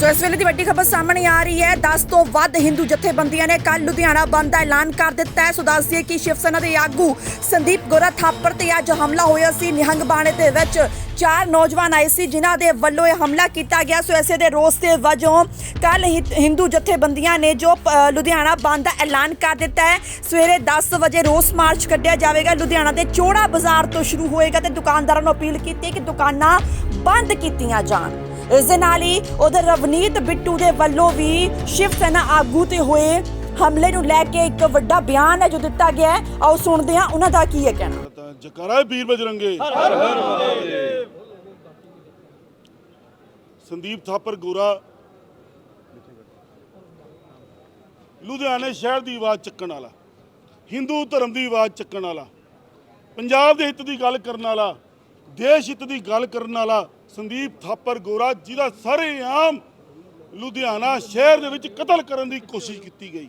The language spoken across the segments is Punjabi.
ਸੋ ਇਸ ਵੇਲੇ ਦੀ ਵੱਡੀ ਖਬਰ ਸਾਹਮਣੇ ਆ ਰਹੀ ਹੈ। 10 ਤੋਂ ਵੱਧ ਹਿੰਦੂ ਜਥੇਬੰਦੀਆਂ ਨੇ ਕੱਲ ਲੁਧਿਆਣਾ ਬੰਦ ਦਾ ਐਲਾਨ ਕਰ ਦਿੱਤਾ ਹੈ। ਸੋ ਦੱਸ ਕਿ ਸ਼ਿਵ ਸੈਨਾ ਦੇ ਆਗੂ ਸੰਦੀਪ ਗੋਰਾ ਥਾਪਰ ਤੇ ਅੱਜ ਹਮਲਾ ਹੋਇਆ ਸੀ। ਨਿਹੰਗ ਬਾਣੇ ਦੇ ਵਿੱਚ ਚਾਰ ਨੌਜਵਾਨ ਆਏ ਸੀ, ਜਿਨ੍ਹਾਂ ਦੇ ਵੱਲੋਂ ਇਹ ਹਮਲਾ ਕੀਤਾ ਗਿਆ। ਸੋ ਐਸੇ ਦੇ ਰੋਸ ਦੇ ਵਜੋਂ ਕੱਲ ਹਿੰਦੂ ਜਥੇਬੰਦੀਆਂ ਨੇ ਜੋ ਲੁਧਿਆਣਾ ਬੰਦ ਦਾ ਐਲਾਨ ਕਰ ਦਿੱਤਾ ਹੈ। ਸਵੇਰੇ 10 ਵਜੇ ਰੋਸ ਮਾਰਚ ਕੱਢਿਆ ਜਾਵੇਗਾ। ਲੁਧਿਆਣਾ ਦੇ ਚੋੜਾ ਬਾਜ਼ਾਰ ਤੋਂ ਸ਼ੁਰੂ ਹੋਏਗਾ ਤੇ ਦੁਕਾਨਦਾਰਾਂ ਨੂੰ ਅਪੀਲ ਕੀਤੀ ਕਿ ਦੁਕਾਨਾਂ ਬੰਦ ਕੀਤੀਆਂ ਜਾਣ। ਇਸ ਦੇ ਨਾਲ ਹੀ ਉਧਰ ਰਵਨੀਤ ਬਿੱਟੂ ਦੇ ਵੱਲੋਂ ਵੀ ਸ਼ਿਵ ਸੈਨਾ ਆਗੂ ਤੇ ਹੋਏ ਹਮਲੇ ਨੂੰ ਲੈ ਕੇ ਇੱਕ ਵੱਡਾ ਬਿਆਨ ਹੈ ਜੋ ਦਿੱਤਾ ਗਿਆ ਹੈ। ਆਓ ਸੁਣਦੇ ਹਾਂ ਉਹਨਾਂ ਦਾ ਕੀ ਹੈ ਕਹਿਣਾ। ਜਕਾਰਾ ਵੀਰ ਬਜਰੰਗੇ। ਹਰ ਹਰ ਮਹਾਦੇਵ। ਸੰਦੀਪ ਥਾਪਰ ਗੋਰਾ। ਲੁਧਿਆਣੇ ਸ਼ਹਿਰ ਦੀ ਆਵਾਜ਼ ਚੱਕਣ ਵਾਲਾ। ਹਿੰਦੂ ਧਰਮ ਦੀ ਆਵਾਜ਼ ਚੱਕਣ ਵਾਲਾ। ਪੰਜਾਬ ਦੇ ਹਿੱਤ ਦੀ ਗੱਲ ਕਰਨ ਵਾਲਾ। ਦੇਸ਼ ਹਿੱਤ ਦੀ ਗੱਲ ਕਰਨ ਵਾਲਾ। ਸੰਦੀਪ ਥਾਪਰ ਗੋਰਾ, ਜਿਹਦਾ ਸਾਰੇ ਆਮ ਲੁਧਿਆਣਾ ਸ਼ਹਿਰ ਦੇ ਵਿੱਚ ਕਤਲ ਕਰਨ ਦੀ ਕੋਸ਼ਿਸ਼ ਕੀਤੀ ਗਈ।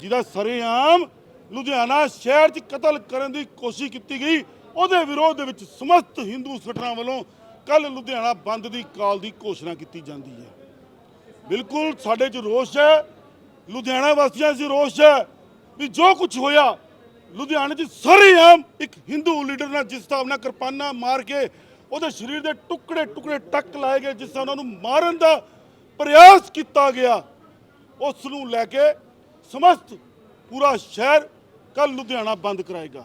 ਜਿਹਦਾ ਸਰੇਆਮ ਲੁਧਿਆਣਾ ਸ਼ਹਿਰ 'ਚ ਕਤਲ ਕਰਨ ਦੀ ਕੋਸ਼ਿਸ਼ ਕੀਤੀ ਗਈ, ਉਹਦੇ ਵਿਰੋਧ ਦੇ ਵਿੱਚ ਸਮਸਤ ਹਿੰਦੂ ਸੰਗਠਨਾਂ ਵੱਲੋਂ ਕੱਲ ਲੁਧਿਆਣਾ ਬੰਦ ਦੀ ਕਾਲ ਦੀ ਘੋਸ਼ਣਾ ਕੀਤੀ ਜਾਂਦੀ ਹੈ। ਬਿਲਕੁਲ ਸਾਡੇ 'ਚ ਰੋਸ਼ ਹੈ, ਲੁਧਿਆਣਾ ਵਾਸੀਆਂ 'ਚ ਰੋਸ਼ ਹੈ ਵੀ ਜੋ ਕੁਝ ਹੋਇਆ, ਲੁਧਿਆਣੇ 'ਚ ਸਰੇਆਮ ਇੱਕ ਹਿੰਦੂ ਲੀਡਰ ਨਾਲ ਜਿਸ ਹਿਸਾਬ ਨਾਲ ਕਿਰਪਾਨਾਂ ਮਾਰ ਕੇ ਉਹਦੇ ਸਰੀਰ ਦੇ ਟੁਕੜੇ ਟੁਕੜੇ ਟੱਕ ਲਾਏ ਗਏ ਜਿਸ ਤਰ੍ਹਾਂ ਉਹਨਾਂ ਨੂੰ ਮਾਰਨ ਦਾ ਪ੍ਰਯਾਸ ਕੀਤਾ ਗਿਆ। ਉਸ ਨੂੰ ਲੈ ਕੇ ਸਮਸਤ ਪੂਰਾ ਸ਼ਹਿਰ ਕੱਲ ਲੁਧਿਆਣਾ ਬੰਦ ਕਰਾਏਗਾ।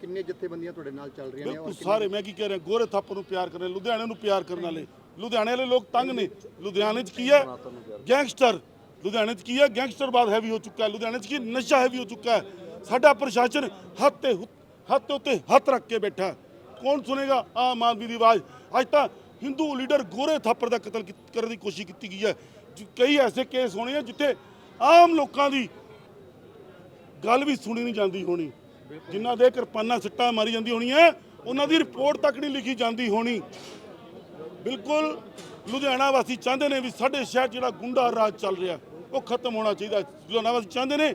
ਕਿੰਨੇ ਜਥੇਬੰਦੀਆਂ ਤੁਹਾਡੇ ਨਾਲ ਚੱਲ ਰਹੀਆਂ ਨੇ ਬਿਲਕੁਲ ਕਿੰਨੇ- ਸਾਰੇ ਮੈਂ ਕੀ ਕਹਿ ਰਿਹਾ ਗੋਰੇ ਥੱਪ ਨੂੰ ਪਿਆਰ ਕਰਨ ਲੁਧਿਆਣੇ ਨੂੰ ਪਿਆਰ ਕਰਨ ਵਾਲੇ। ਲੁਧਿਆਣੇ ਵਾਲੇ ਲੋਕ ਤੰਗ ਨੇ। ਲੁਧਿਆਣੇ 'ਚ ਕੀ ਹੈ? ਗੈਂਗਸਟਰ। ਲੁਧਿਆਣੇ 'ਚ ਕੀ ਹੈ? ਗੈਂਗਸਟਰਵਾਦ ਹੈਵੀ ਹੋ ਚੁੱਕਾ ਹੈ। ਲੁਧਿਆਣੇ 'ਚ ਕੀ ਨਸ਼ਾ ਹੈਵੀ ਹੋ ਚੁੱਕਾ ਹੈ। ਸਾਡਾ ਪ੍ਰਸ਼ਾਸਨ ਹੱਥ ਤੇ ਹੁ- ਹੱਥ ਉੱਤੇ ਹੱਥ ਰੱਖ ਕੇ ਬੈਠਾ ਹੈ। ਕੌਣ ਸੁਨੇਗਾ ਆਮ ਆਦਮੀ ਦੀ ਆਵਾਜ਼ ਅੱਜ ਤਾਂ ਹਿੰਦੂ ਲੀਡਰ ਗੋਰੇ ਥਾਪਰ ਦਾ ਕਤਲ ਕਰਨ ਦੀ ਕੋਸ਼ਿਸ਼ ਕੀਤੀ ਗਈ ਹੈ ਕਈ ਐਸੇ ਕੇਸ ਹੋਣੇ ਆ ਜਿੱਥੇ ਆਮ ਲੋਕਾਂ ਦੀ ਗੱਲ ਵੀ ਸੁਣੀ ਨਹੀਂ ਜਾਂਦੀ ਹੋਣੀ ਜਿਨ੍ਹਾਂ ਦੇ ਕਿਰਪਾਨਾਂ ਸਿੱਟਾਂ ਮਾਰੀ ਜਾਂਦੀ ਹੈ ਉਹਨਾਂ ਦੀ ਰਿਪੋਰਟ ਤੱਕ ਨਹੀਂ ਲਿਖੀ ਜਾਂਦੀ ਹੋਣੀ ਬਿਲਕੁਲ ਲੁਧਿਆਣਾ ਵਾਸੀ ਚਾਹੁੰਦੇ ਨੇ ਵੀ ਸਾਡੇ ਸ਼ਹਿਰ ਜਿਹੜਾ ਗੁੰਡਾ ਰਾਜ ਚੱਲ ਰਿਹਾ ਉਹ ਖਤਮ ਹੋਣਾ ਚਾਹੀਦਾ ਲੁਧਿਆਣਾ ਵਾਸੀ ਚਾਹੁੰਦੇ ਨੇ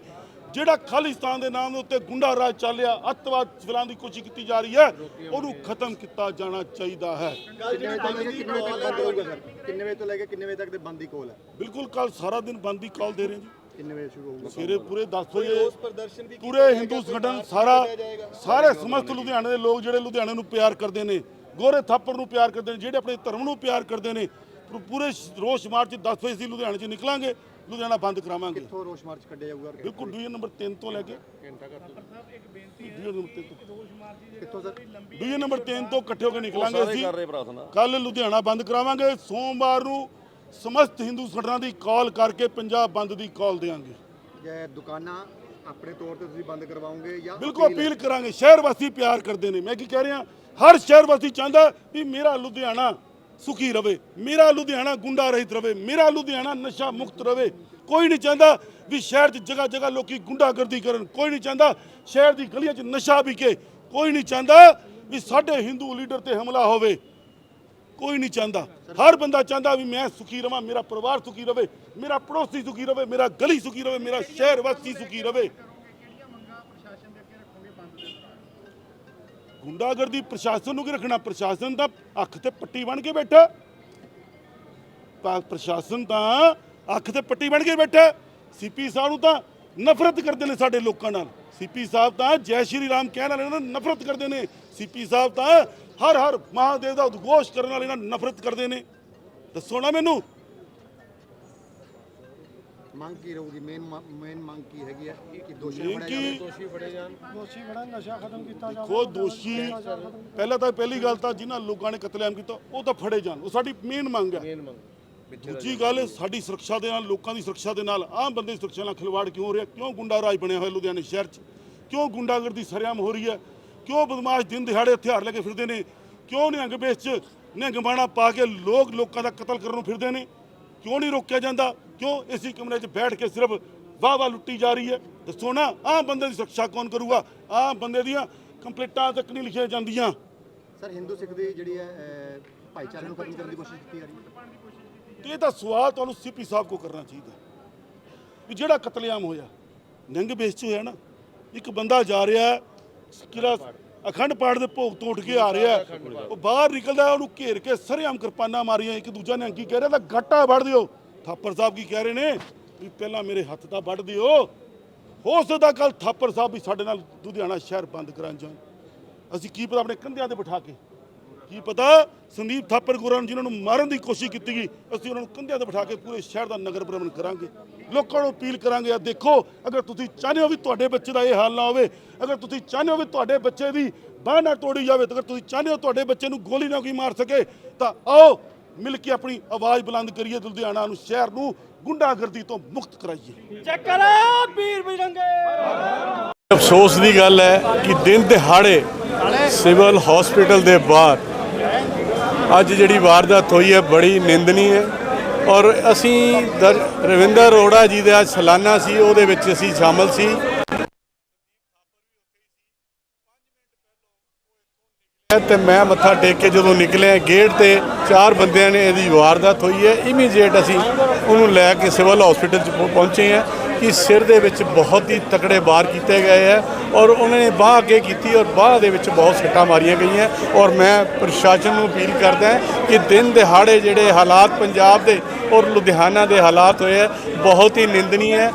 ਜਿਹੜਾ ਖਾਲਿਸਤਾਨ ਦੇ ਨਾਮ ਦੇ ਉੱਤੇ ਗੁੰਡਾ ਰਾਜ ਚੱਲ ਰਿਹਾ ਅੱਤਵਾਦ ਫੈਲਾਉਣ ਦੀ ਕੋਸ਼ਿਸ਼ ਕੀਤੀ ਜਾ ਰਹੀ ਹੈ ਉਹਨੂੰ ਖਤਮ ਕੀਤਾ ਜਾਣਾ ਚਾਹੀਦਾ ਹੈ। ਕਿੰਨੇ ਵਜੇ ਤੋਂ ਲੈ ਕੇ ਕਿੰਨੇ ਵਜੇ ਤੱਕ ਬੰਦ ਹੋਊਗਾ ਸਰ ਕਿੰਨੇ ਵਜੇ ਤੋਂ ਲੈ ਕੇ ਕਿੰਨੇ ਵਜੇ ਤੱਕ ਦੇ ਬੰਦ ਦੀ ਕੋਲ ਹੈ? ਬਿਲਕੁਲ ਕੱਲ ਸਾਰਾ ਦਿਨ ਬੰਦ ਦੀ ਕਾਲ ਦੇ ਰਹੇ ਜੀ। ਕਿੰਨੇ ਵਜੇ ਸ਼ੁਰੂ ਹੋਊਗਾ? ਸਵੇਰੇ ਪੂਰੇ 10 ਵਜੇ ਪੂਰੇ ਹਿੰਦੂ ਸੰਗਠਨ ਸਾਰਾ ਸਾਰੇ ਸਮਸਤ ਲੁਧਿਆਣੇ ਦੇ ਲੋਕ ਜਿਹੜੇ ਲੁਧਿਆਣੇ ਨੂੰ ਪਿਆਰ ਕਰਦੇ ਨੇ ਗੋਰੇ ਥਾਪਰ ਨੂੰ ਪਿਆਰ ਕਰਦੇ ਨੇ ਜਿਹੜੇ ਆਪਣੇ ਧਰਮ ਨੂੰ ਪਿਆਰ ਕਰਦੇ ਨੇ ਪੂਰੇ ਰੋਸ ਮਾਰਚ 10 ਵਜੇ ਸੀ ਲੁਧਿਆਣੇ 'ਚ ਨਿਕਲਾਂਗੇ ਲੁਧਿਆਣਾ ਬੰਦ ਕਰਾਵਾਂਗੇ। ਕਿੱਥੋਂ ਰੋਸ਼ ਮਾਰਚ ਕੱਢਿਆ ਜਾਊਗਾ ਬਿਲਕੁਲ ਡਿਵੀਜ਼ਨ ਨੰਬਰ 3 ਤੋਂ ਲੈ ਕੇ। ਡਿਵੀਜ਼ਨ ਨੰਬਰ 3 ਤੋਂ। ਕਿੱਥੋਂ ਸਰ? ਡਿਵੀਜ਼ਨ ਨੰਬਰ 3 ਤੋਂ ਇਕੱਠੇ ਹੋ ਕੇ ਨਿਕਲਾਂਗੇ ਅਸੀਂ। ਕੱਲ ਲੁਧਿਆਣਾ ਬੰਦ ਕਰਾਵਾਂਗੇ ਸੋਮਵਾਰ ਨੂੰ ਸਮਸਤ ਹਿੰਦੂ ਸੰਗਠਨਾਂ ਦੀ ਕਾਲ ਕਰਕੇ ਪੰਜਾਬ ਬੰਦ ਦੀ ਕਾਲ ਦੇਵਾਂਗੇ ਜੇ ਦੁਕਾਨਾਂ ਆਪਣੇ ਤੌਰ ਤੇ ਤੁਸੀਂ ਬੰਦ ਕਰਵਾਓਗੇ ਜਾਂ ਬਿਲਕੁਲ ਅਪੀਲ ਕਰਾਂਗੇ ਸ਼ਹਿਰ ਵਾਸੀ ਪਿਆਰ ਕਰਦੇ ਨੇ। ਮੈਂ ਕੀ ਕਹਿ ਰਿਹਾ ਹਰ ਸ਼ਹਿਰ ਵਾਸੀ ਚਾਹੁੰਦਾ ਵੀ ਮੇਰਾ ਲੁਧਿਆਣਾ ਸੁਖੀ ਰਵੇ। ਮੇਰਾ ਲੁਧਿਆਣਾ ਗੁੰਡਾ ਰਹਿਤ ਰਵੇ। ਮੇਰਾ ਲੁਧਿਆਣਾ ਨਸ਼ਾ ਮੁਕਤ ਰਵੇ। ਕੋਈ ਨਹੀਂ ਚਾਹੁੰਦਾ ਵੀ ਸ਼ਹਿਰ 'ਚ ਜਗ੍ਹਾ ਜਗ੍ਹਾ ਲੋਕੀ ਗੁੰਡਾਗਰਦੀ ਕਰਨ। ਕੋਈ ਨਹੀਂ ਚਾਹੁੰਦਾ ਸ਼ਹਿਰ ਦੀ ਗਲੀਆਂ 'ਚ ਨਸ਼ਾ ਵਿਕੇ। ਕੋਈ ਨਹੀਂ ਚਾਹੁੰਦਾ ਵੀ ਸਾਡੇ ਹਿੰਦੂ ਲੀਡਰ ਤੇ ਹਮਲਾ ਹੋਵੇ। ਕੋਈ ਨਹੀਂ ਚਾਹੁੰਦਾ। ਹਰ ਬੰਦਾ ਚਾਹੁੰਦਾ ਵੀ ਮੈਂ ਸੁਖੀ ਰਵਾਂ, ਮੇਰਾ ਪਰਿਵਾਰ ਸੁਖੀ ਰਵੇ, ਮੇਰਾ ਪੜੋਸੀ ਸੁਖੀ ਰਵੇ, ਮੇਰਾ ਗਲੀ ਸੁਖੀ ਰਵੇ, ਮੇਰਾ ਸ਼ਹਿਰ ਵਾਸੀ ਸੁਖੀ ਰਵੇ। ਗੁੰਡਾਗਰਦੀ ਪ੍ਰਸ਼ਾਸਨ ਨੂੰ ਕੀ ਰੱਖਣਾ? ਪ੍ਰਸ਼ਾਸਨ ਤਾਂ ਅੱਖ ਤੇ ਪੱਟੀ ਬਣ ਕੇ ਬੈਠਾ। ਪਾ- ਪ੍ਰਸ਼ਾਸਨ ਤਾਂ ਅੱਖ ਤੇ ਪੱਟੀ ਬਣ ਕੇ ਬੈਠਾ। ਸੀਪੀ ਸਾਹਿਬ ਨੂੰ ਤਾਂ ਨਫ਼ਰਤ ਕਰਦੇ ਨੇ ਸਾਡੇ ਲੋਕਾਂ ਨਾਲ। ਸੀਪੀ ਸਾਹਿਬ ਤਾਂ ਜੈ ਸ਼੍ਰੀ ਰਾਮ ਕਹਿਣ ਵਾਲੇ ਨਾਲ ਨਫ਼ਰਤ ਕਰਦੇ ਨੇ। ਸੀਪੀ ਸਾਹਿਬ ਤਾਂ ਹਰ ਹਰ ਮਹਾਦੇਵ ਦਾ ਉਦਘੋਸ਼ ਕਰਨ ਵਾਲੇ ਨਾਲ ਨਫ਼ਰਤ ਕਰਦੇ ਨੇ। ਦੱਸੋ ਨਾ ਮੈਨੂੰ ਮੰਗ ਕੀ ਰਹੂਗੀ? ਮੇਨ ਮੇਨ ਮੰਗ ਕੀ ਹੈਗੀ ਹੈ ਕਿ ਦੋਸ਼ੀ ਇਹ ਬਣਿਆ ਕੀ ਜਾਵੇ। ਖੋ ਦੋਸ਼ੀ ਪਹਿਲਾਂ ਤਾਂ ਪਹਿਲੀ ਗੱਲ ਤਾਂ ਜਿਨ੍ਹਾਂ ਲੋਕਾਂ ਨੇ ਕਤਲੇਆਮ ਕੀਤਾ ਉਹ ਤਾਂ ਫੜੇ ਜਾਣ। ਉਹ ਸਾਡੀ ਮੇਨ ਮੰਗ ਹੈ। ਦੂਜੀ ਗੱਲ ਸਾਡੀ ਸੁਰੱਖਿਆ ਦੇ ਨਾਲ ਲੋਕਾਂ ਦੀ ਸੁਰੱਖਿਆ ਦੇ ਨਾਲ ਆਮ ਬੰਦੇ ਦੀ ਸੁਰੱਖਿਆ ਨਾਲ ਖਿਲਵਾੜ ਕਿਉਂ ਹੋ ਰਿਹਾ? ਕਿਉਂ ਗੁੰਡਾ ਰਾਜ ਬਣਿਆ ਹੋਇਆ ਲੁਧਿਆਣੇ ਸ਼ਹਿਰ 'ਚ? ਕਿਉਂ ਗੁੰਡਾਗਰਦੀ ਸਰਿਆਮ ਹੋ ਰਹੀ ਹੈ? ਕਿਉਂ ਬਦਮਾਸ਼ ਦਿਨ ਦਿਹਾੜੇ ਹਥਿਆਰ ਲੈ ਕੇ ਫਿਰਦੇ ਨੇ? ਕਿਉਂ ਨਿਹੰਗ ਵੇਸ਼ 'ਚ ਨਿਹੰਗ ਬਾਣਾ ਪਾ ਕੇ ਲੋਕ ਲੋਕਾਂ ਦਾ ਕਤਲ ਕਰਨ ਨੂੰ ਫਿਰਦੇ ਨੇ? ਕਿਉਂ ਨਹੀਂ ਰੋਕਿਆ ਜਾਂਦਾ? ਕਿਉਂ ਇਸੇ ਕਮਰੇ 'ਚ ਬੈਠ ਕੇ ਸਿਰਫ ਵਾਹ ਵਾਹ ਲੁੱਟੀ ਜਾ ਰਹੀ ਹੈ? ਦੱਸੋ ਨਾ ਆਮ ਬੰਦੇ ਦੀ ਸੁਰੱਖਿਆ ਕੌਣ ਕਰੂਗਾ? ਆਮ ਬੰਦੇ ਦੀਆਂ ਕੰਪਲੀਟਾਂ ਤੱਕ ਨਹੀਂ ਲਿਖੀਆਂ ਜਾਂਦੀਆਂ। ਸਰ ਹਿੰਦੂ ਸਿੱਖ ਦੀ ਜਿਹੜੀ ਹੈ ਅਹ, ਭਾਈਚਾਰੇ ਨੂੰ ਖਤਮ ਕਰਨ ਦੀ ਕੋਸ਼ਿਸ਼ ਕੀਤੀ ਜਾ ਰਹੀ ਹੈ। ਤੇ ਇਹਦਾ ਸਵਾਲ ਤੁਹਾਨੂੰ ਸੀਪੀ ਸਾਹਿਬ ਕੋ ਕਰਨਾ ਚਾਹੀਦਾ ਵੀ ਜਿਹੜਾ ਕਤਲੇਆਮ ਹੋਇਆ ਨੰਗ ਬੇਸ ਚ ਹੋਇਆ ਨਾ ਇੱਕ ਬੰਦਾ ਜਾ ਰਿਹਾ ਹੈ, ਕਿਹੜਾ ਅਖੰਡ ਪਾਠ ਦੇ ਭੋਗ ਤੋਂ ਉੱਠ ਕੇ ਆ ਰਿਹਾ ਉਹ ਬਾਹਰ ਨਿਕਲਦਾ ਉਹਨੂੰ ਘੇਰ ਕੇ ਸਰੇਆਮ ਕਿਰਪਾਨਾਂ ਮਾਰੀਆਂ। ਇੱਕ ਦੂਜਾ ਨੇ ਕੀ ਕਹਿ ਰਿਹਾ, ਤਾਂ ਗੱਟਾ ਵੱਢ ਦਿਓ। ਥਾਪਰ ਸਾਹਿਬ ਕੀ ਕਹਿ ਰਹੇ ਨੇ? ਵੀ ਪਹਿਲਾਂ ਮੇਰੇ ਹੱਥ ਤਾਂ ਵੱਢ ਦਿਓ। ਹੋ ਸਕਦਾ ਕੱਲ ਥਾਪਰ ਸਾਹਿਬ ਵੀ ਸਾਡੇ ਨਾਲ ਲੁਧਿਆਣਾ ਸ਼ਹਿਰ ਬੰਦ ਕਰਾਂ ਜਾਣ। ਅਸੀਂ ਕੀ ਪਤਾ ਆਪਣੇ ਕੰਧਿਆਂ ਤੇ ਬਿਠਾ ਕੇ ਕੀ ਪਤਾ ਸੰਦੀਪ ਥਾਪਰ ਗੁਰਾਂ ਨੂੰ ਜਿਨ੍ਹਾਂ ਨੂੰ ਮਾਰਨ ਦੀ ਕੋਸ਼ਿਸ਼ ਕੀਤੀ ਗਈ ਅਸੀਂ ਉਹਨਾਂ ਨੂੰ ਕੰਧਿਆਂ ਤੇ ਬਿਠਾ ਕੇ ਪੂਰੇ ਸ਼ਹਿਰ ਦਾ ਨਗਰ ਭ੍ਰਮਣ ਕਰਾਂਗੇ। ਲੋਕਾਂ ਨੂੰ ਅਪੀਲ ਕਰਾਂਗੇ ਆ ਦੇਖੋ ਅਗਰ ਤੁਸੀਂ ਚਾਹੁੰਦੇ ਹੋ ਵੀ ਤੁਹਾਡੇ ਬੱਚੇ ਦਾ ਇਹ ਹਾਲ ਨਾ ਹੋਵੇ ਅਗਰ ਤੁਸੀਂ ਚਾਹੁੰਦੇ ਹੋ ਵੀ ਤੁਹਾਡੇ ਬੱਚੇ ਦੀ ਬਾਂਹ ਨਾ ਤੋੜੀ ਜਾਵੇ ਅਗਰ ਤੁਸੀਂ ਚਾਹੁੰਦੇ ਹੋ ਤੁਹਾਡੇ ਬੱਚੇ ਨੂੰ ਗੋਲੀ ਨਾ ਕੋਈ ਮਾਰ ਸਕੇ ਤਾਂ ਆਓ ਮਿਲ ਕੇ ਆਪਣੀ ਆਵਾਜ਼ ਬੁਲੰਦ ਕਰੀਏ ਲੁਧਿਆਣਾ ਨੂੰ ਸ਼ਹਿਰ ਨੂੰ ਗੁੰਡਾਗਰਦੀ ਤੋਂ ਮੁਕਤ ਕਰਾਈਏ। ਅਫਸੋਸ ਦੀ ਗੱਲ ਹੈ ਕਿ ਦਿਨ ਦਿਹਾੜੇ ਸਿਵਲ ਹਸਪੀਟਲ ਦੇ ਬਾਹਰ ਅੱਜ ਜਿਹੜੀ ਵਾਰਦਾਤ ਹੋਈ ਹੈ, ਬੜੀ ਨਿੰਦਨੀ ਹੈ ਔਰ ਅਸੀਂ ਦਰ- ਰਵਿੰਦਰ ਅਰੋੜਾ ਜੀ ਦਾ ਸਾਲਾਨਾ ਸੀ, ਉਹਦੇ ਵਿੱਚ ਅਸੀਂ ਸ਼ਾਮਲ ਸੀ। ਤੇ ਮੈਂ ਮੱਥਾ ਟੇਕ ਕੇ ਜਦੋਂ ਨਿਕਲਿਆ ਗੇਟ ਤੇ ਚਾਰ ਬੰਦਿਆਂ ਨੇ ਇਹਦੀ ਵਾਰਦਾਤ ਹੋਈ ਹੈ। ਇਮੀਡੀਏਟ ਅਸੀਂ ਉਹਨੂੰ ਲੈ ਕੇ ਸਿਵਲ ਹਸਪੀਟਲ ਚ ਪਹੁੰਚੇ ਹਾਂ। ਕਿ ਸਿਰ ਦੇ ਵਿੱਚ ਬਹੁਤ ਹੀ ਤਕੜੇ ਵਾਰ ਕੀਤੇ ਗਏ ਹੈ ਔਰ ਉਹਨਾਂ ਨੇ ਬਾਹ ਅੱਗੇ ਕੀਤੀ ਔਰ ਬਾਹ ਦੇ ਵਿੱਚ ਬਹੁਤ ਸੱਟਾਂ ਮਾਰੀਆਂ ਗਈਆਂ ਔਰ ਮੈਂ ਪ੍ਰਸ਼ਾਸਨ ਨੂੰ ਅਪੀਲ ਕਰਦਾ ਕਿ ਦਿਨ ਦਿਹਾੜੇ ਜਿਹੜੇ ਹਾਲਾਤ ਪੰਜਾਬ ਦੇ ਔਰ ਲੁਧਿਆਣਾ ਦੇ ਹਾਲਾਤ ਹੋਏ ਹੈ ਬਹੁਤ ਹੀ ਨਿੰਦਨੀ ਹੈ।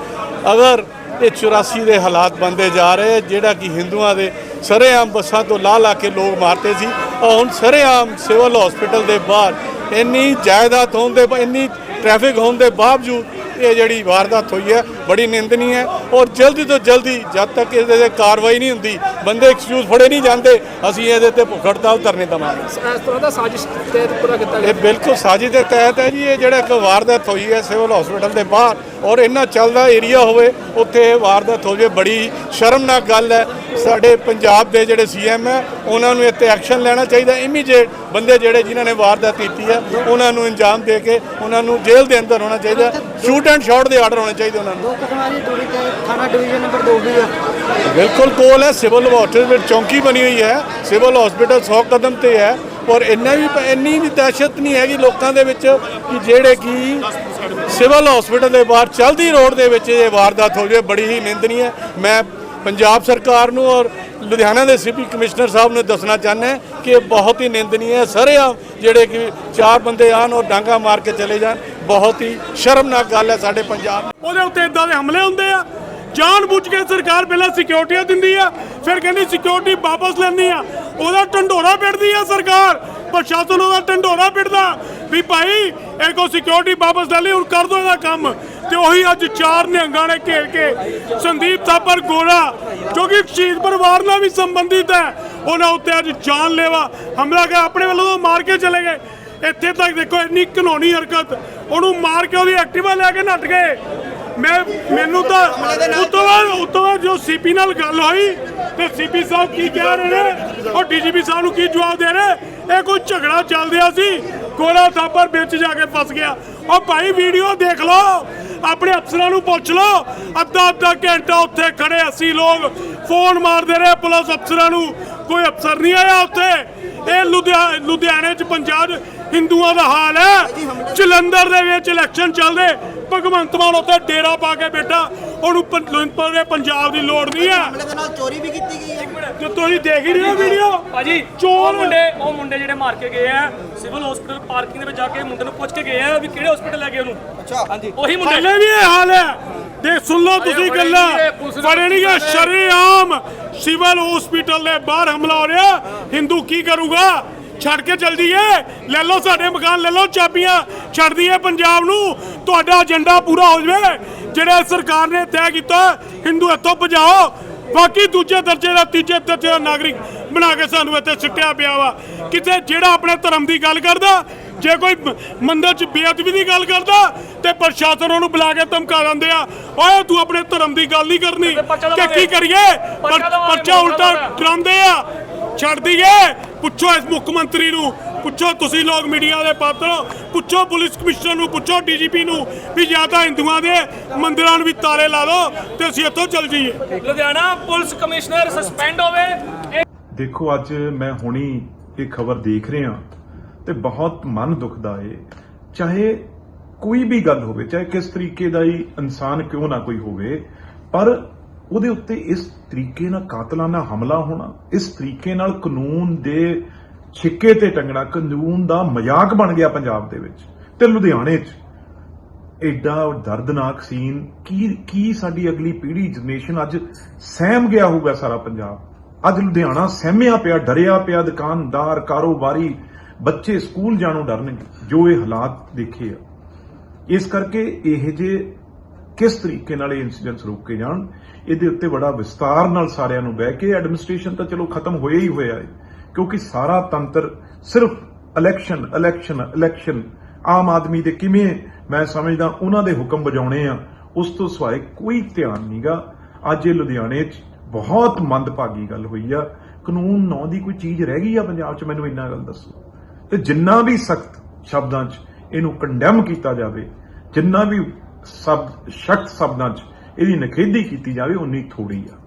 ਅਗਰ ਇਹ 84 ਦੇ ਹਾਲਾਤ ਬੰਦੇ ਜਾ ਰਹੇ ਹੈ, ਜਿਹੜਾ ਕਿ ਹਿੰਦੂਆਂ ਦੇ ਸਰੇਆਮ ਬੱਸਾਂ ਤੋਂ ਲਾ ਲਾ ਕੇ ਲੋਕ ਮਾਰਤੇ ਸੀ ਔਰ ਹੁਣ ਸਰੇਆਮ ਸਿਵਲ ਹਸਪੀਟਲ ਦੇ ਬਾਹਰ ਇੰਨੀ ਜਾਇਦਾਦ ਹੋਣ ਦੇ ਇੰਨੀ ਟ੍ਰੈਫਿਕ ਹੋਣ ਦੇ ਬਾਵਜੂਦ ਇਹ ਜਿਹੜੀ ਵਾਰਦਾਤ ਹੋਈ ਹੈ ਬੜੀ ਨਿੰਦਨੀ ਹੈ ਔਰ ਜਲਦੀ ਤੋਂ ਜਲਦੀ ਜਦ ਤੱਕ ਇਹਦੇ ਤੇ ਕਾਰਵਾਈ ਨਹੀਂ ਹੁੰਦੀ ਬੰਦੇ ਐਕਸਕਿਊਜ਼ ਫੜੇ ਨਹੀਂ ਜਾਂਦੇ ਅਸੀਂ ਇਹਦੇ ਤੇ ਭੁੱਖ ਹੜਤਾਲ ਧਰਨੇ ਦੇਵਾਂਗੇ। ਇਸ ਤਰ੍ਹਾਂ ਦਾ ਸਾਜ਼ਿਸ਼ ਤਹਿਤ ਪੂਰਾ ਕੀਤਾ ਗਿਆ। ਇਹ ਬਿਲਕੁਲ ਸਾਜ਼ਿਸ਼ ਦੇ ਤਹਿਤ ਹੈ ਜੀ ਇਹ ਜਿਹੜਾ ਇੱਕ ਵਾਰਦਾਤ ਹੋਈ ਹੈ ਸਿਵਲ ਹਸਪੀਟਲ ਦੇ ਬਾਹਰ ਔਰ ਇੰਨਾ ਚੱਲਦਾ ਏਰੀਆ ਹੋਵੇ ਉੱਥੇ ਇਹ ਵਾਰਦਾਤ ਹੋ ਜਾਵੇ ਬੜੀ ਸ਼ਰਮਨਾਕ ਗੱਲ ਹੈ। ਸਾਡੇ ਪੰਜਾਬ ਦੇ ਜਿਹੜੇ ਸੀਐਮ ਹੈ ਉਹਨਾਂ ਨੂੰ ਇੱਥੇ ਐਕਸ਼ਨ ਲੈਣਾ ਚਾਹੀਦਾ। ਇਮੀਡੀਏਟ ਬੰਦੇ ਜਿਹੜੇ ਜਿਨ੍ਹਾਂ ਨੇ ਵਾਰਦਾਤ ਕੀਤੀ ਹੈ ਉਹਨਾਂ ਨੂੰ ਇੰਜਾਮ ਦੇ ਕੇ ਉਹਨਾਂ ਨੂੰ ਜੇਲ੍ਹ ਦੇ ਅੰਦਰ ਹੋਣਾ ਚਾਹੀਦਾ। ਸ਼ੂਟ ਐਂਡ ਸ਼ਾਟ ਦੇ ਆਰਡਰ ਹੋਣੇ ਚਾਹੀਦੇ ਉਹਨਾਂ ਨੂੰ। ਦੋ ਕਦਮਾਂ ਦੀ ਦੂਰੀ ਤੇ ਥਾਣਾ ਡਿਵੀਜ਼ਨ ਨੰਬਰ 2 ਵੀ ਆ ਬਿਲਕੁਲ ਕੋਲ ਹੈ ਸਿਵਲ ਹਸਪੀਟਲ ਵਿੱਚ ਚੌਂਕੀ ਬਣੀ ਹੋਈ ਹੈ ਸਿਵਲ ਹਸਪੀਟਲ 100 ਕਦਮ ਤੇ ਹੈ। ਔਰ ਇੰਨਾ ਵੀ ਇੰਨੀ ਵੀ ਦਹਿਸ਼ਤ ਨਹੀਂ ਹੈਗੀ ਲੋਕਾਂ ਦੇ ਵਿੱਚ ਕਿ ਜਿਹੜੇ ਕਿ ਸਿਵਲ ਹਸਪੀਟਲ ਦੇ ਬਾਹਰ ਚਲਦੀ ਰੋਡ ਦੇ ਵਿੱਚ ਇਹ ਵਾਰਦਾਤ ਹੋ ਜਾਵੇ। ਬੜੀ ਹੀ ਨਿੰਦਨੀ ਹੈ ਮੈਂ ਪੰਜਾਬ ਸਰਕਾਰ ਨੂੰ ਔਰ ਲੁਧਿਆਣਾ ਦੇ ਸਿਟੀ ਕਮਿਸ਼ਨਰ ਸਾਹਿਬ ਨੂੰ ਦੱਸਣਾ ਚਾਹੁੰਦੇ ਕਿ ਇਹ ਬਹੁਤ ਹੀ ਨਿੰਦਨੀ ਹੈ ਸਰੇਆਮ ਜਿਹੜੇ ਕਿ ਚਾਰ ਬੰਦੇ ਆਣ ਔਰ ਡਾਂਗਾ ਮਾਰ ਕੇ ਚਲੇ ਜਾਣ। ਬਹੁਤ ਹੀ ਸ਼ਰਮਨਾਕ ਗੱਲ ਹੈ ਸਾਡੇ ਪੰਜਾਬ ਉਹਦੇ ਉੱਤੇ ਇਦਾਂ ਦੇ ਹਮਲੇ ਹੁੰਦੇ ਆ। ਜਾਣ ਬੁੱਝ ਕੇ ਸਰਕਾਰ ਪਹਿਲਾਂ ਸਿਕਿਉਰਿਟੀਆਂ ਦਿੰਦੀ ਆ, ਫਿਰ ਕਹਿੰਦੀ ਸਿਕਿਉਰਿਟੀ ਵਾਪਸ ਲੈਂਦੀ ਆ। ਉਹਦਾ ਢੰਡੋਰਾ ਪਿੜਦੀ ਆ ਸਰਕਾਰ। ਪ੍ਰਸ਼ਾਸਨ ਉਹਦਾ ਢੰਡੋਰਾ ਪਿੜਦਾ ਵੀ ਭਾਈ ਇਹ ਕੋ ਸਿਕਿਉਰਿਟੀ ਵਾਪਸ ਲੈ ਲਈ ਹੁਣ ਕਰ ਦੋ ਇਹਦਾ ਕੰਮ। ਤੇ ਉਹੀ ਅੱਜ ਚਾਰ ਨਿਹੰਗਾਂ ਨੇ ਘੇਰ ਕੇ ਸੰਦੀਪ ਥਾਪਰ ਗੋਰਾ ਜੋ ਕਿ ਸ਼ਹੀਦ ਪਰਿਵਾਰ ਨਾਲ ਵੀ ਸੰਬੰਧਿਤ ਹੈ ਉਹਨਾਂ ਉੱਤੇ ਅੱਜ ਜਾਨਲੇਵਾ ਹਮਲਾ ਕਰ ਆਪਣੇ ਵੱਲੋਂ ਮਾਰ ਕੇ ਚਲੇ ਗਏ। ਇੱਥੇ ਤੱਕ ਦੇਖੋ ਇੰਨੀ ਘਨੌਣੀ ਹਰਕਤ। ਉਹਨੂੰ ਮਾਰ ਕੇ ਉਹਦੀ ਐਕਟਿਵਾ ਲੈ ਕੇ ਨੱਠ ਗਏ। ਮੈਂ ਮੈਨੂੰ ਤਾਂ ਉਤੋਂ ਬਾਅਦ ਉਤੋਂ ਬਾਅਦ ਜੋ ਸੀਪੀ ਨਾਲ ਗੱਲ ਹੋਈ ਤੇ ਸੀਪੀ ਸਾਹਿਬ ਕੀ ਕਹਿ ਰਹੇ ਨੇ? ਉਹ ਡੀਜੀਪੀ ਸਾਹਿਬ ਨੂੰ ਕੀ ਜਵਾਬ ਦੇ ਰਹੇ? ਇਹ ਕੋਈ ਝਗੜਾ ਚੱਲ ਰਿਹਾ ਸੀ। ਗੋਲਾ ਥਾਪਰ ਵਿੱਚ ਜਾ ਕੇ ਫਸ ਗਿਆ। ਉਹ ਭਾਈ, ਵੀਡੀਓ ਦੇਖ ਲਓ। ਆਪਣੇ ਅਫਸਰਾਂ ਨੂੰ ਪੁੱਛ ਲਓ। ਅੱਧਾ ਅੱਧਾ ਘੰਟਾ ਉੱਥੇ ਖੜੇ ਅਸੀਂ ਲੋਕ ਫੋਨ ਮਾਰਦੇ ਰਹੇ ਪੁਲਿਸ ਅਫਸਰਾਂ ਨੂੰ। ਕੋਈ ਅਫਸਰ ਨਹੀਂ ਆਇਆ ਉੱਥੇ। ਇਹ ਲੁਧਿਆ- ਲੁਧਿਆਣੇ ਚ ਪੰਜਾਬ 'ਚ ਹਿੰਦੂਆਂ ਦਾ ਹਾਲ ਹੈ। ਜਲੰਧਰ ਦੇ ਵਿੱਚ ਇਲੈਕਸ਼ਨ ਚੱਲਦੇ। ਭਗਵੰਤ ਮਾਨ ਉੱਥੇ ਡੇਰਾ ਪਾ ਕੇ ਬੈਠਾ। ਉਹਨੂੰ ਪੰ- ਪੂਰੇ ਪੰਜਾਬ ਦੀ ਲੋੜ ਨਹੀਂ ਹੈ। ਦੇ ਨਾਲ ਚੋਰੀ ਵੀ ਕੀਤੀ ਗਈ ਹੈ। ਤੇ ਤੁਸੀਂ ਦੇਖ ਹੀ ਰਹੇ ਹੋ ਵੀਡੀਓ ਭਾਜੀ ਚੋਰ- ਮੁੰਡੇ ਉਹ ਮੁੰਡੇ ਜਿਹੜੇ ਮਾਰ ਕੇ ਗਏ ਆ ਸਿਵਲ ਹਸਪੀਟਲ ਪਾਰਕਿੰਗ ਦੇ ਵਿੱਚ ਜਾ ਕੇ ਮੁੰਡੇ ਨੂੰ ਪੁੱਛ ਕੇ ਗਏ ਆ ਵੀ ਕਿਹੜੇ ਹਸਪੀਟਲ ਲੈ ਗਏ ਉਹਨੂੰ। ਅੱਛਾ। ਹਾਂਜੀ ਉਹੀ ਮੁੰਡੇ। ਹਲੇ ਵੀ ਇਹ ਹਾਲ ਹੈ। ਦੇਖ ਸੁਣ ਲਓ ਤੁਸੀਂ ਗੱਲਾਂ। ਨਹੀਂ ਗਏ, ਪੁਲਿਸ ਨੇ ਫੜੇ ਨਹੀਂ ਗਏ। ਸ਼ਰੇਆਮ ਸਿਵਲ ਹਸਪੀਟਲ ਦੇ ਬਾਹਰ ਹਮਲਾ ਹੋ ਰਿਹਾ। ਹਿੰਦੂ ਕੀ ਕਰੂਗਾ? ਛੱਡ ਕੇ ਚਲ ਜੀਏ ਲੈ ਲਓ ਸਾਡੇ ਮਕਾਨ ਲੈ ਲਓ ਚਾਬੀਆਂ ਛੱਡ ਦਈਏ ਪੰਜਾਬ ਨੂੰ। ਤੁਹਾਡਾ ਏਜੰਡਾ ਪੂਰਾ ਹੋ ਜਾਵੇ। ਜਿਹੜਾ ਸਰਕਾਰ ਨੇ ਤੈਅ ਕੀਤਾ ਹਿੰਦੂ ਇੱਥੋਂ ਭਜਾਓ। ਬਾਕੀ ਦੂਜੇ ਦਰਜੇ ਦਾ ਤੀਜੇ ਦਰਜੇ ਦਾ ਨਾਗਰਿਕ ਬਣਾ ਕੇ ਸਾਨੂੰ ਇੱਥੇ ਸਿੱਟਿਆ ਪਿਆ ਵਾ। ਕਿਤੇ ਜਿਹੜਾ ਆਪਣੇ ਧਰਮ ਦੀ ਗੱਲ ਕਰਦਾ ਜੇ ਕੋਈ ਮੰਦਰ 'ਚ ਬੇਅਦਬੀ ਦੀ ਗੱਲ ਕਰਦਾ ਤੇ ਪ੍ਰਸ਼ਾਸਨ ਉਹਨੂੰ ਬੁਲਾ ਕੇ ਧਮਕਾ ਦਿੰਦੇ ਆ ਓਏ ਤੂੰ ਆਪਣੇ ਧਰਮ ਦੀ ਗੱਲ ਨਹੀਂ ਕਰਨੀ। ਕਿ। ਕੀ ਕਰੀਏ? ਪਰ- ਪਰਚਾ ਉਲਟਾ। ਡਰਾਉਂਦੇ ਆ। ਛੱਡ ਦਈਏ ਪੁੱਛੋ ਇਸ ਮੁੱਖ ਮੰਤਰੀ ਨੂੰ। ਪੁੱਛੋ ਤੁਸੀਂ ਲੋਕ ਮੀਡੀਆ ਦੇ ਪਾਤਰ। ਪੁੱਛੋ ਪੁਲਿਸ ਕਮਿਸ਼ਨਰ ਨੂੰ। ਪੁੱਛੋ ਡੀਜੀਪੀ ਨੂੰ ਵੀ ਜਾਂ ਤਾਂ ਹਿੰਦੂਆਂ ਦੇ ਮੰਦਿਰਾਂ ਨੂੰ ਵੀ ਤਾਲੇ ਲਾ ਦਿਓ ਤੇ ਅਸੀਂ ਇੱਥੋਂ ਚੱਲ ਜਾਈਏ। ਲੁਧਿਆਣਾ ਪੁਲਿਸ ਕਮਿਸ਼ਨਰ ਸਸਪੈਂਡ ਹੋਵੇ। ਦੇਖੋ ਅੱਜ ਮੈਂ ਹੁਣੀ ਇਹ ਖਬਰ ਦੇਖ ਰਿਹਾ ਤੇ ਬਹੁਤ ਮਨ ਦੁਖਦਾ ਏ। ਚਾਹੇ ਕੋਈ ਵੀ ਗੱਲ ਹੋਵੇ ਚਾਹੇ ਕਿਸ ਤਰੀਕੇ ਦਾ ਹੀ ਇਨਸਾਨ ਕਿਉਂ ਨਾ ਕੋਈ ਹੋਵੇ ਪਰ ਉਹਦੇ ਉੱਤੇ ਇਸ ਤਰੀਕੇ ਨਾਲ ਕਾਤਲਾਨਾ ਹਮਲਾ ਹੋਣਾ, ਇਸ ਤਰੀਕੇ ਨਾਲ ਕਾਨੂੰਨ ਦੇ ਛਿੱਕੇ ਤੇ ਟੰਗਣਾ, ਕਾਨੂੰਨ ਦਾ ਮਜ਼ਾਕ ਬਣ ਗਿਆ ਪੰਜਾਬ ਦੇ ਵਿੱਚ ਤੇ ਲੁਧਿਆਣੇ 'ਚ। ਐਡਾ ਦਰਦਨਾਕ ਸੀਨ ਕੀ ਕੀ ਸਾਡੀ ਅਗਲੀ ਪੀੜ੍ਹੀ ਜਨਰੇਸ਼ਨ ਅੱਜ ਸਹਿਮ ਗਿਆ ਹੋਊਗਾ ਸਾਰਾ ਪੰਜਾਬ? ਅੱਜ ਲੁਧਿਆਣਾ ਸਹਿਮਿਆ ਪਿਆ, ਡਰਿਆ ਪਿਆ, ਦੁਕਾਨਦਾਰ, ਕਾਰੋਬਾਰੀ, ਬੱਚੇ ਸਕੂਲ ਜਾਣੋਂ ਡਰਨਗੇ, ਜੋ ਇਹ ਹਾਲਾਤ ਦੇਖੇ ਆ। ਇਸ ਕਰਕੇ ਇਹ ਜੇ ਕਿਸ ਤਰੀਕੇ ਨਾਲ ਇਹ ਇਨਸੀਡੈਂਟਸ ਰੋਕੇ ਜਾਣ, ਇਹਦੇ ਉੱਤੇ ਬੜਾ ਵਿਸਤਾਰ ਨਾਲ ਸਾਰਿਆਂ ਨੂੰ ਬਹਿ ਕੇ ਐਡਮਿਨਿਸਟ੍ਰੇਸ਼ਨ ਤਾਂ ਚਲੋ ਖਤਮ ਹੋਇਆ ਹੀ ਹੋਇਆ ਹੈ, ਕਿਉਂਕਿ ਸਾਰਾ ਤੰਤਰ ਸਿਰਫ ਇਲੈਕਸ਼ਨ ਇਲੈਕਸ਼ਨ ਇਲੈਕਸ਼ਨ ਆਮ ਆਦਮੀ ਦੇ ਕਿਵੇਂ ਮੈਂ ਸਮਝਦਾ ਉਹਨਾਂ ਦੇ ਹੁਕਮ ਵਜਾਉਣੇ ਆ, ਉਸ ਤੋਂ ਸਿਵਾਏ ਕੋਈ ਧਿਆਨ ਨਹੀਂਗਾ ਅੱਜ ਇਹ ਲੁਧਿਆਣੇ 'ਚ ਬਹੁਤ ਮੰਦਭਾਗੀ ਗੱਲ ਹੋਈ ਆ। ਕਾਨੂੰਨ ਨਾਂ ਦੀ ਕੋਈ ਚੀਜ਼ ਰਹਿ ਗਈ ਆ ਪੰਜਾਬ 'ਚ? ਮੈਨੂੰ ਇੰਨਾ ਗੱਲ ਦੱਸੋ। ਤੇ ਜਿੰਨਾ ਵੀ ਸਖਤ ਸ਼ਬਦਾਂ 'ਚ ਇਹਨੂੰ ਕੰਡੈਮ ਕੀਤਾ ਜਾਵੇ, ਜਿੰਨਾ ਵੀ ਸਬ ਸਖਤ ਸ਼ਬਦਾਂ 'ਚ ਇਹਦੀ ਨਖੇਦੀ ਕੀਤੀ ਜਾਵੇ ਉਨੀ ਥੋੜੀ ਆ।